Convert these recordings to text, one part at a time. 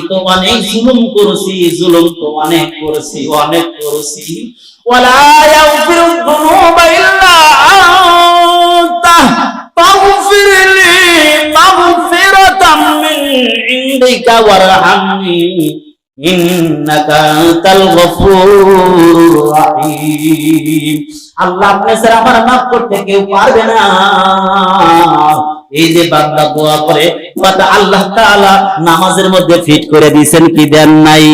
তো অনেক জুলুম করছি, জুলুম অনেক অনেক করেছি। মিন আল্লাহ আমার করতে কেউ পারবে না। এই যে বান্দা দোয়া করে আল্লাহ তাআলা নামাজের মধ্যে ফিট করে দিয়েছেন, কি দেন নাই?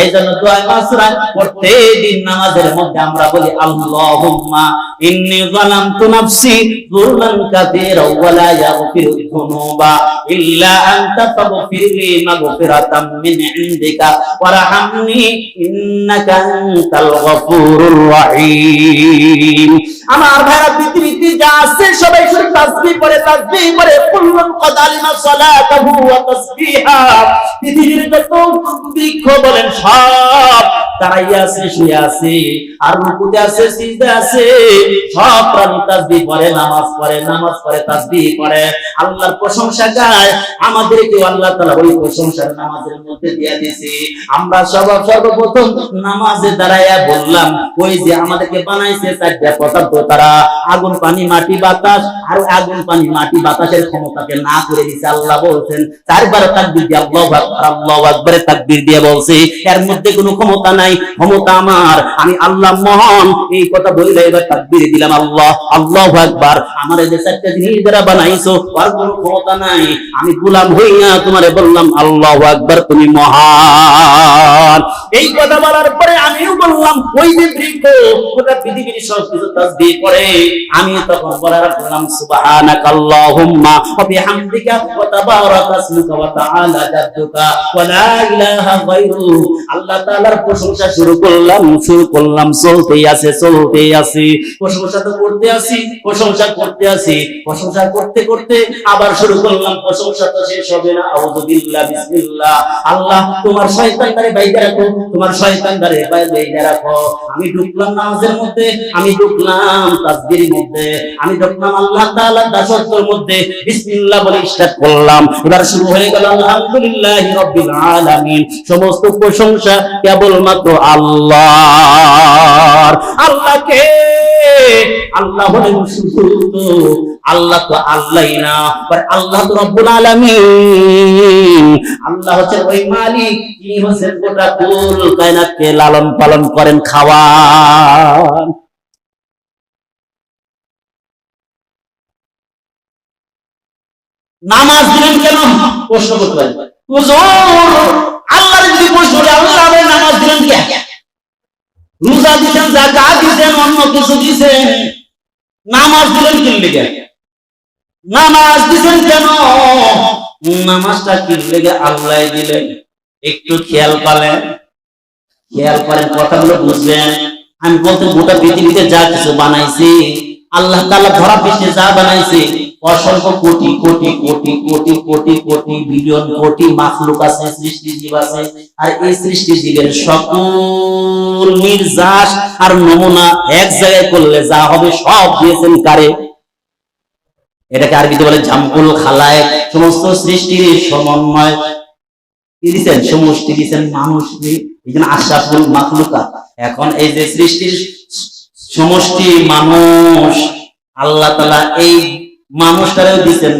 এই জন্য দোয়া মাসরা প্রত্যেকদিন নামাজের মধ্যে আমরা বলি, আল্লাহুম্মা ইন্নী যালামতু নাফসি যুলমান কাসীরা ওয়া লা ইয়াগফিরু যুনুবা ইল্লা আনতা ফাগফিরলি মাগফিরাতাম মিন ইনদিকা ওয়ারহামনি ইন্নাকা আনতাল গফুরুর রহিম. আমার ভাইরা, পৃথিবীতে যা আছে সবাই শুধু তাসবিহ করে তাসবিহ করে কুল্লুন কদ আলিমা সালাতাহু ওয়া তাসবিহা পৃথিবীর যত বৃক্ষ বলেন সব দিয়েছে। আমরা সব সর্বপ্রথম নামাজে দাঁড়াইয়া বললাম, ওই যে আমাদেরকে বানাইছে তারা। আগুন, পানি, মাটি, বাতাস। আর আগুন, পানি, মাটি, বাতাসের ক্ষমতাকে না করে দিছে আল্লাহ বলছেন, চারবার তাকবীর দিয়ে আল্লাহু আকবার, আল্লাহু আকবারে তাকবীর দিয়ে বলছে, এর মধ্যে কোনো ক্ষমতা নাই। ক্ষমতা আমার। আমি আল্লাহ মহান। এই কথা বলে এবার তাকবীর দিলাম, আল্লাহ, আল্লাহু আকবার। আমার যে চারটা জিনিস যারা বানাইছো আর কোনো ক্ষমতা নাই। আমি গোলাম হইয়া তোমারে বললাম, আল্লাহু আকবার, তুমি মহান। এই কথা বলার পরে আমিও বললাম, ওই যে বৃক্ষ, ওটা পৃথিবীর সব কিছু করে। আমি তখন বলার বললাম, সুবহানাকা আল্লাহুম্মা, ওয়া বিহামদিকা, ওয়া তাবারাকা ওয়া তাআলা, জাদ্দুকা, ওয়া লা ইলাহা গায়রু আল্লাহ তাআলার প্রশংসা শুরু করলাম শুরু করলাম, চলতেই আছে চলতেই আছে। প্রশংসা তো করতে আসি প্রশংসা করতে আসি প্রশংসা করতে করতে আবার শুরু করলাম, প্রশংসা তো শেষ হবে না আউযু বিল্লাহ বিসমিল্লাহ। আল্লাহ, তোমার শয়তান দারে বাইরে রাখো, তোমার শয়তান দারে বাইরে রাখো। আমি ঢুকলাম নামাজের মধ্যে, আমি ঢুকলাম তাসবিহের মধ্যে। আমি ঢুকলাম আল্লাহ তাআলার দাসত্বের মধ্যে। বিসমিল্লাহ বলে স্টার্ট করলাম। এবার শুরু হয়ে গেল, আলহামদুলিল্লাহি রাব্বিল আলামিন। সমস্ত প্রশংসা কেবলমাত্র আল্লাহকে? আল্লাহ হলেন শুধু তো আল্লাহ তো আল্লাহই না আল্লাহ তো রব্বুল আলামিন। আল্লাহ হচ্ছেন ওই মালিক তিনি হচ্ছেন গোটা কুল কায়নাতকে লালন পালন করেন, খাওয়ান। নামাজ দিলেন কেন? প্রশ্ন করতে পারেন। আল্লাহ যদি প্রশ্ন করে আল্লাহ নামাজ দিলেন কেন রোজা দিছেন জাকাত দিছেন, অন্য কিছু দিছেন। নামাজ দিলেন কি লেগে? নামাজ দিছেন কেন? নামাজটা কি লেগে? আল্লাহ দিলেন। একটু খেয়াল পালেন খেয়াল করেন, কথাগুলো বুঝবেন। আমি বলতে গোটা পৃথিবীতে যা কিছু বানাইছি আল্লাহ তাআলা ধরা পৃষ্ঠে যা বানাইছে, অসংখ্য কোটি কোটি কোটি কোটি কোটি কোটি, বিলিয়ন কোটি মাখলুক আছে সৃষ্টি জীব আছে, আর এই সৃষ্টি জীবের সকল নির্যাস আর নমুনা এক জায়গায় করলে যা হবে সব দিয়েছেন কারে? এটাকে আরবিতে বলে জামকুল খালায়। সমস্ত সৃষ্টির সমন্বয়। দিচ্ছেন সমষ্টি দিচ্ছেন মানুষ, এই জন্য আশাফুল মাখলুকা এখন এই যে সৃষ্টির সমষ্টি মানুষ। আল্লাহ তালা এই মানুষটারেও দিচ্ছেন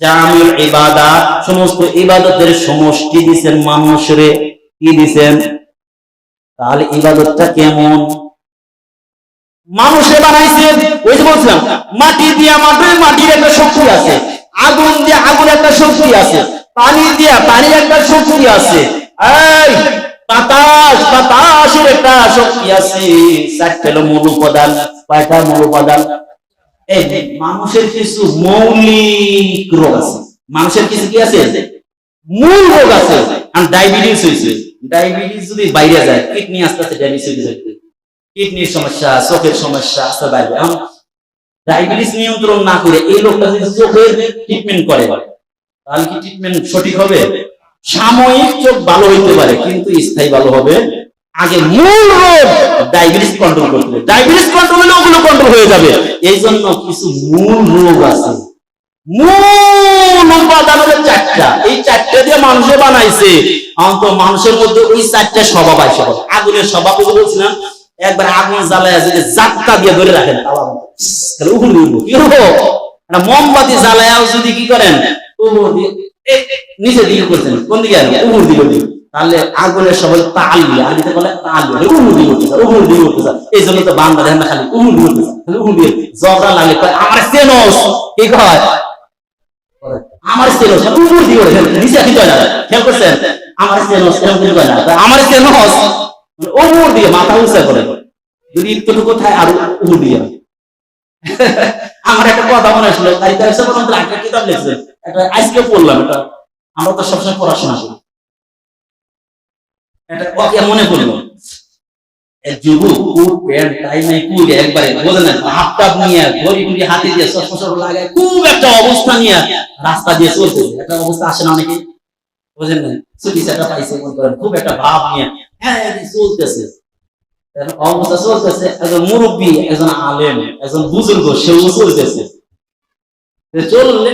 জামিল ইবাদা সমস্ত ইবাদতের সমষ্টি দিচ্ছেন মানুষরে। কি দিচ্ছেন তাহলে ইবাদতটা কেমন? মানুষে বানাইছে, ওই যে বলছিলাম, মাটি দিয়া মাটির মাটির একটা শক্তি আছে। আগুন দিয়ে আগুন একটা শক্তি আছে। পানি দিয়া পানির একটা শক্তি আছে। এই বাতাস, বাতাসের একটা শক্তি আছে। চারটে মূল উপাদান, কয়টা মূল উপাদান? মানুষের কিছু মৌলিক রোগ আছে। মানুষের কিছু কি আছে? মূল রোগ আছে। আর ডায়াবেটিস হয়েছে। ডায়াবেটিস যদি বাইরে যায়, কিডনি আস্তে আস্তে ডায়াবেটিস হয়ে যায় কিডনির সমস্যা, চোখের সমস্যা, আস্তে বাইরে ডায়াবেটিস নিয়ন্ত্রণ না করে এই লোকটা যদি চোখের ট্রিটমেন্ট করে, তাহলে কি ট্রিটমেন্ট সঠিক হবে? সাময়িক চোখ ভালো হইতে পারে, কিন্তু স্থায়ী ভালো হবে। আগে মূল রোগ ডায়াবেটিস কন্ট্রোল করতে হবে। ডায়াবেটিস কন্ট্রোল হলে ওগুলো কন্ট্রোল হয়ে যাবে। এই জন্য কিছু মূল রোগ আছে। মূল উপাদান হলো চারটা। এই চারটা দিয়ে মানুষে বানাইছে। অন্ত মানুষের মধ্যে ওই চারটা স্বভাব আছে। আগুনের স্বভাব বলছিলাম একবার আগুন জ্বালায় যদি দিয়ে ধরে রাখেন, তাহলে উঠবো কি হব? মোমবাতি জ্বালায়াও যদি কি করেন? নিচে দিকে করছেন, কোন দিকে আসবে উপর দিকে দিকে তাহলে আগুনের সবাই আলিতে বলে এই জন্য তো না খালি লাগলে আমার সেনস কি কয়? আমার সেনস নিচে কি কয় না? খেয়াল করছেন? আমার সেনস এরকম কয় না? আমার সেনস মাথা উঁচা করে, যদি একটু কোথায় আর উপর দিয়ে। কথা মনে আসলো আজকে পড়লাম এটা আমরা তো সবসময় পড়াশোনা করি। এটা মনে নিয়ে রাস্তা দিয়ে একটা অবস্থা বোঝেন না খুব একটা ভাব নিয়ে হ্যাঁ চলতেছে। অবস্থা চলতেছে, একজন মুরব্বী, একজন আলেম, একজন বুজুর্গ, সেও চলতেছে। চললে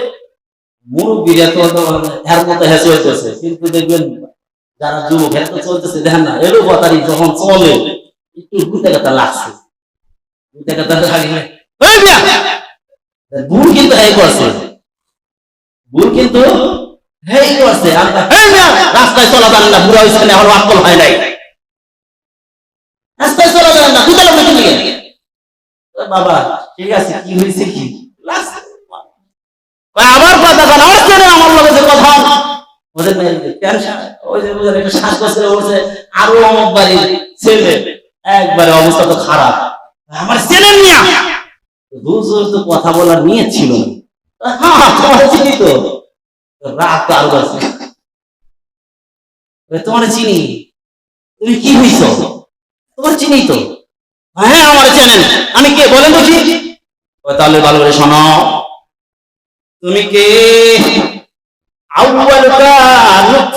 মুরব্বীরা তো এর মতো হ্যাঁ চলতেছে কিন্তু দেখবেন যারা যুবক তো চলতেছে দেখেন না এলো কথারি যখন চলে, একটু গুতে কথা লাগছে। গুতে কথা ভুল কিন্তু এই করছে। ভুল কিন্তু হেই করছে! রাস্তায় চলা জানে না, বুড়া হয়েছে না এখন আক্কল হয় নাই। রাস্তায় চলা যায় না বাবা, ঠিক আছে, কি হয়েছে কি লাগছে। কয়, আমার কথা কেন আমার কেন আমার লগে যে কথা কথা বলার নিয়ে ছিল হ্যাঁ তোমার চিনি তুমি কি হইছ? তোমার চিনি তো? হ্যাঁ আমার চেনেন আমি কে? বলেন তো কি তাহলে ভালো করে শোনো। তুমি কে? আউয়ালুকা।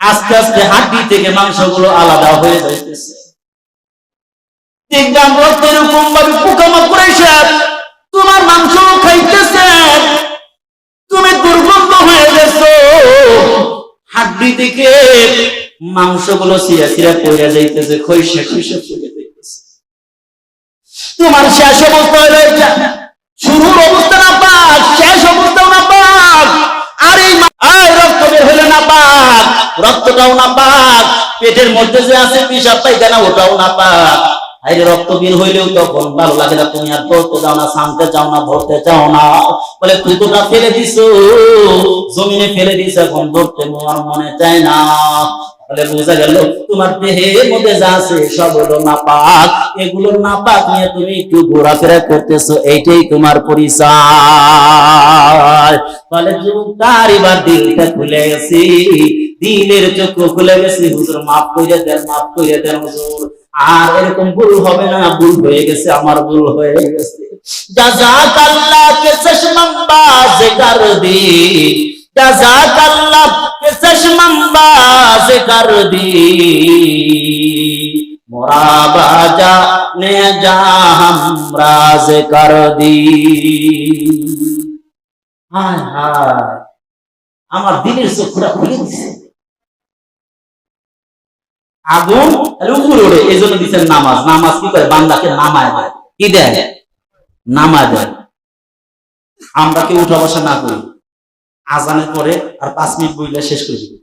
আস্তে আস্তে হাড্ডি থেকে আলাদা হয়ে যাইতেছে। তোমার মাংস তুমি হয়ে থেকে মাংসগুলো যাইতেছে তোমার শেষ অবস্থা শুরুর অবস্থা না পাক শেষ অবস্থাও না পাক আর এই মা- আয় রক্ত বের হলো না পাক রক্তটাও না পাক পেটের মধ্যে যে আছে পিসাব পায়খানা ওটাও না পাক বের হইলেও তখন ভালো লাগে না, তুমি আর পড়তে যাও না সামতে যাও না চাও না। বলে ফেলে জমিনে ফেলে এখন ধরতে মনে চায় না। নাপাক। এগুলো নাপাক নিয়ে তুমি একটু ঘোরাফেরা করতেছো, এইটাই তোমার পরিচয়। তাহলে যুবকটার এবার দিলটা খুলে গেছি। দিলের চক্ষু খুলে গেছি, হুজুর মাফ করে দেন, মাফ করে দেন, হুজুর। আর এরকম ভুল হবে না, ভুল হয়ে গেছে, আমার ভুল হয়ে গেছে। জাজাক আল্লাহ কে চশমম বাজ কর দি জাজাক আল্লাহ কে চশমম বাজ কর দি মোরা বাজা নে যা হামরাজ কর দি হায় হায়, আমার দিনের চক্ষুরা খুলে দিছে আগুন উপরে ওঠে এই জন্য দিচ্ছেন নামাজ। নামাজ কি করে? বান্দাকে নামায় দেয়। কি দেয়? নামায় দেয়। আমরা কি উঠা বসা না করি। আজানের পরে আর পাঁচ মিনিট বইলে শেষ করে